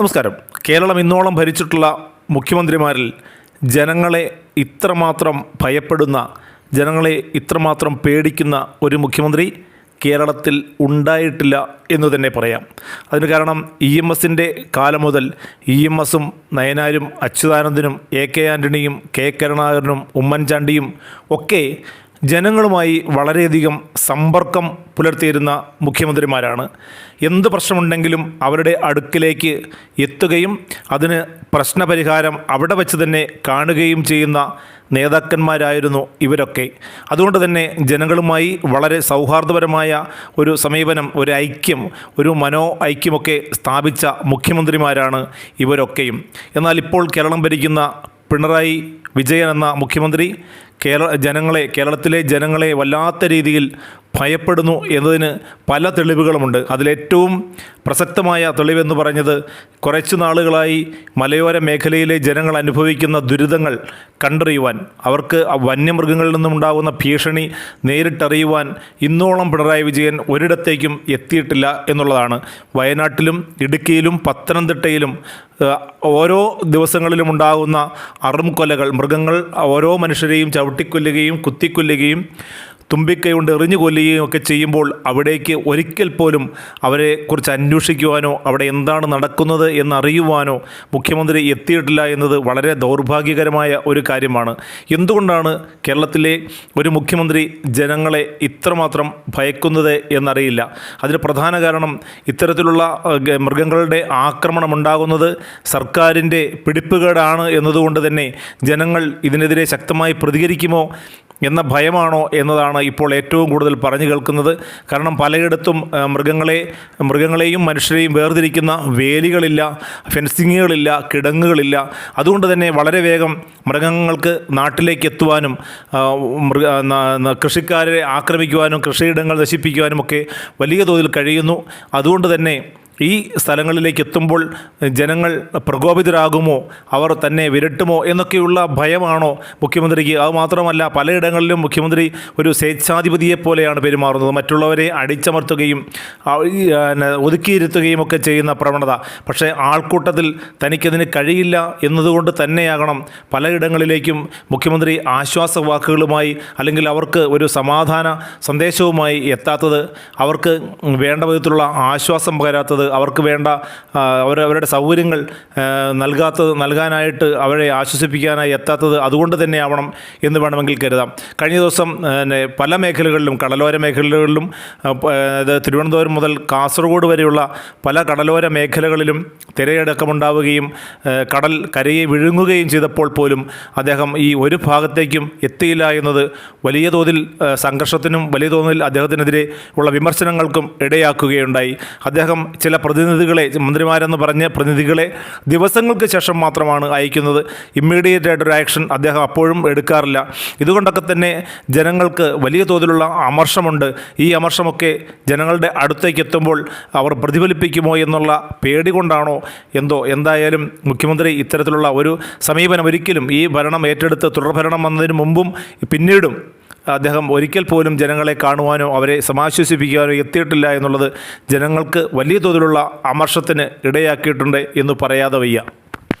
നമസ്കാരം. കേരളം ഇന്നോളം ഭരിച്ചിട്ടുള്ള മുഖ്യമന്ത്രിമാരിൽ ജനങ്ങളെ ഇത്രമാത്രം ഭയപ്പെടുന്ന ജനങ്ങളെ ഇത്രമാത്രം പേടിക്കുന്ന ഒരു മുഖ്യമന്ത്രി കേരളത്തിൽ ഉണ്ടായിട്ടില്ല എന്ന് തന്നെ പറയാം. അതിന് കാരണം ഇ എം എസിന്റെ കാലം മുതൽ ഇ എം എസും നയനാരും അച്യുതാനന്ദനും എ കെ ആന്റണിയും കെ കരുണാകരനും ഉമ്മൻചാണ്ടിയും ഒക്കെ ജനങ്ങളുമായി വളരെയധികം സമ്പർക്കം പുലർത്തിയിരുന്ന മുഖ്യമന്ത്രിമാരാണ്. എന്ത് പ്രശ്നമുണ്ടെങ്കിലും അവരുടെ അടുക്കിലേക്ക് എത്തുകയും അതിന് പ്രശ്നപരിഹാരം അവിടെ വച്ച് തന്നെ കാണുകയും ചെയ്യുന്ന നേതാക്കന്മാരായിരുന്നു ഇവരൊക്കെ. അതുകൊണ്ട് തന്നെ ജനങ്ങളുമായി വളരെ സൗഹാർദ്ദപരമായ ഒരു സമീപനം ഒരു ഐക്യം ഒരു മനോ ഐക്യമൊക്കെ സ്ഥാപിച്ച മുഖ്യമന്ത്രിമാരാണ് ഇവരൊക്കെയും. എന്നാൽ ഇപ്പോൾ കേരളം ഭരിക്കുന്ന പിണറായി വിജയൻ എന്ന മുഖ്യമന്ത്രി കേരള ജനങ്ങളെ കേരളത്തിലെ ജനങ്ങളെ വല്ലാത്ത രീതിയിൽ ഭയപ്പെടുന്നു എന്നതിന് പല തെളിവുകളുമുണ്ട്. അതിലേറ്റവും പ്രസക്തമായ തെളിവെന്ന് പറഞ്ഞത് കുറച്ചു നാളുകളായി മലയോര മേഖലയിലെ ജനങ്ങൾ അനുഭവിക്കുന്ന ദുരിതങ്ങൾ കണ്ടറിയുവാൻ അവർക്ക് വന്യമൃഗങ്ങളിൽ നിന്നുമുണ്ടാകുന്ന ഭീഷണി നേരിട്ടറിയുവാൻ ഇന്നോളം പിണറായി വിജയൻ ഒരിടത്തേക്കും എത്തിയിട്ടില്ല എന്നുള്ളതാണ്. വയനാട്ടിലും ഇടുക്കിയിലും പത്തനംതിട്ടയിലും ഓരോ ദിവസങ്ങളിലും ഉണ്ടാകുന്ന അറുംകൊലകൾ മൃഗങ്ങൾ ഓരോ മനുഷ്യരെയും ചവിട്ടിക്കൊല്ലുകയും കുത്തിക്കൊല്ലുകയും തുമ്പിക്കൈ കൊണ്ട് എറിഞ്ഞു കൊല്ലുകയും ഒക്കെ ചെയ്യുമ്പോൾ അവിടേക്ക് ഒരിക്കൽ പോലും അവരെ കുറിച്ച് അന്വേഷിക്കുവാനോ അവിടെ എന്താണ് നടക്കുന്നത് എന്നറിയുവാനോ മുഖ്യമന്ത്രി എത്തിയിട്ടില്ല എന്നത് വളരെ ദൗർഭാഗ്യകരമായ ഒരു കാര്യമാണ്. എന്തുകൊണ്ടാണ് കേരളത്തിലെ ഒരു മുഖ്യമന്ത്രി ജനങ്ങളെ ഇത്രമാത്രം ഭയക്കുന്നത് എന്നറിയില്ല. അതിന് പ്രധാന കാരണം ഇത്തരത്തിലുള്ള മൃഗങ്ങളുടെ ആക്രമണം ഉണ്ടാകുന്നത് സർക്കാരിന്റെ പിടിപ്പുകേടാണ് എന്നതുകൊണ്ട് തന്നെ ജനങ്ങൾ ഇതിനെതിരെ ശക്തമായി പ്രതികരിക്കുമോ? എന്ന ഭയമാണോ എന്നതാണ് ഇപ്പോൾ ഏറ്റവും കൂടുതൽ പറഞ്ഞു കേൾക്കുന്നത്. കാരണം പലയിടത്തും മൃഗങ്ങളെ മൃഗങ്ങളെയും മനുഷ്യരെയും വേർതിരിക്കുന്ന വേലികളില്ല ഫെൻസിങ്ങുകളില്ല കിടങ്ങുകളില്ല. അതുകൊണ്ട് തന്നെ വളരെ വേഗം മൃഗങ്ങൾക്ക് നാട്ടിലേക്ക് എത്തുവാനും മൃഗ കൃഷിക്കാരെ ആക്രമിക്കുവാനും കൃഷിയിടങ്ങൾ നശിപ്പിക്കുവാനും ഒക്കെ വലിയ തോതിൽ കഴിയുന്നു. അതുകൊണ്ട് തന്നെ ഈ സ്ഥലങ്ങളിലേക്ക് എത്തുമ്പോൾ ജനങ്ങൾ പ്രകോപിതരാകുമോ? അവർ തന്നെ വിരട്ടുമോ? എന്നൊക്കെയുള്ള ഭയമാണോ മുഖ്യമന്ത്രിക്ക്? അത് മാത്രമല്ല പലയിടങ്ങളിലും മുഖ്യമന്ത്രി ഒരു സ്വേച്ഛാധിപതിയെ പോലെയാണ് പെരുമാറുന്നത്. മറ്റുള്ളവരെ അടിച്ചമർത്തുകയും ഒതുക്കിയിരുത്തുകയും ഒക്കെ ചെയ്യുന്ന പ്രവണത. പക്ഷേ ആൾക്കൂട്ടത്തിൽ തനിക്കതിന് കഴിയില്ല എന്നതുകൊണ്ട് തന്നെയാകണം പലയിടങ്ങളിലേക്കും മുഖ്യമന്ത്രി ആശ്വാസ വാക്കുകളുമായി അല്ലെങ്കിൽ അവർക്ക് ഒരു സമാധാന സന്ദേശവുമായി എത്താത്തത്. അവർക്ക് വേണ്ട വിധത്തിലുള്ള ആശ്വാസം പകരാത്തത്. അവർക്ക് വേണ്ട അവർ അവരുടെ സൗകര്യങ്ങൾ നൽകാത്തത് നൽകാനായിട്ട് അവരെ ആശ്വസിപ്പിക്കാനായി എത്താത്തത് അതുകൊണ്ട് തന്നെ ആവണം എന്ന് വേണമെങ്കിൽ കരുതാം. കഴിഞ്ഞ ദിവസം പിന്നെ പല മേഖലകളിലും കടലോര മേഖലകളിലും തിരുവനന്തപുരം മുതൽ കാസർഗോഡ് വരെയുള്ള പല കടലോര മേഖലകളിലും തിരയടക്കമുണ്ടാവുകയും കടൽ കരയെ വിഴുങ്ങുകയും ചെയ്തപ്പോൾ പോലും അദ്ദേഹം ഈ ഒരു ഭാഗത്തേക്കും എത്തിയില്ല എന്നത് വലിയ തോതിൽ സംഘർഷത്തിനും വലിയ തോതിൽ അദ്ദേഹത്തിനെതിരെ ഉള്ള വിമർശനങ്ങൾക്കും ഇടയാക്കുകയുണ്ടായി. അദ്ദേഹം ചില പ്രതിനിധികളെ മന്ത്രിമാരെന്ന് പറഞ്ഞ പ്രതിനിധികളെ ദിവസങ്ങൾക്ക് ശേഷം മാത്രമാണ് അയക്കുന്നത്. ഇമ്മീഡിയറ്റ് ആയിട്ടൊരു ആക്ഷൻ അദ്ദേഹം അപ്പോഴും എടുക്കാറില്ല. ഇതുകൊണ്ടൊക്കെ തന്നെ ജനങ്ങൾക്ക് വലിയ തോതിലുള്ള അമർഷമുണ്ട്. ഈ അമർഷമൊക്കെ ജനങ്ങളുടെ അടുത്തേക്ക് എത്തുമ്പോൾ അവർ പ്രതിഫലിപ്പിക്കുമോ എന്നുള്ള പേടി കൊണ്ടാണോ എന്തോ? എന്തായാലും മുഖ്യമന്ത്രി ഇത്തരത്തിലുള്ള ഒരു സമീപനം ഒരിക്കലും ഈ ഭരണം ഏറ്റെടുത്ത് തുടർഭരണം വന്നതിന് മുമ്പും പിന്നീടും അദ്ദേഹം ഒരിക്കൽ പോലും ജനങ്ങളെ കാണുവാനോ അവരെ സമാശ്വസിപ്പിക്കുവാനോ എത്തിയിട്ടില്ല എന്നുള്ളത് ജനങ്ങൾക്ക് വലിയ തോതിലുള്ള അമർഷത്തിന് ഇടയാക്കിയിട്ടുണ്ട് എന്ന് പറയാതെ വയ്യ.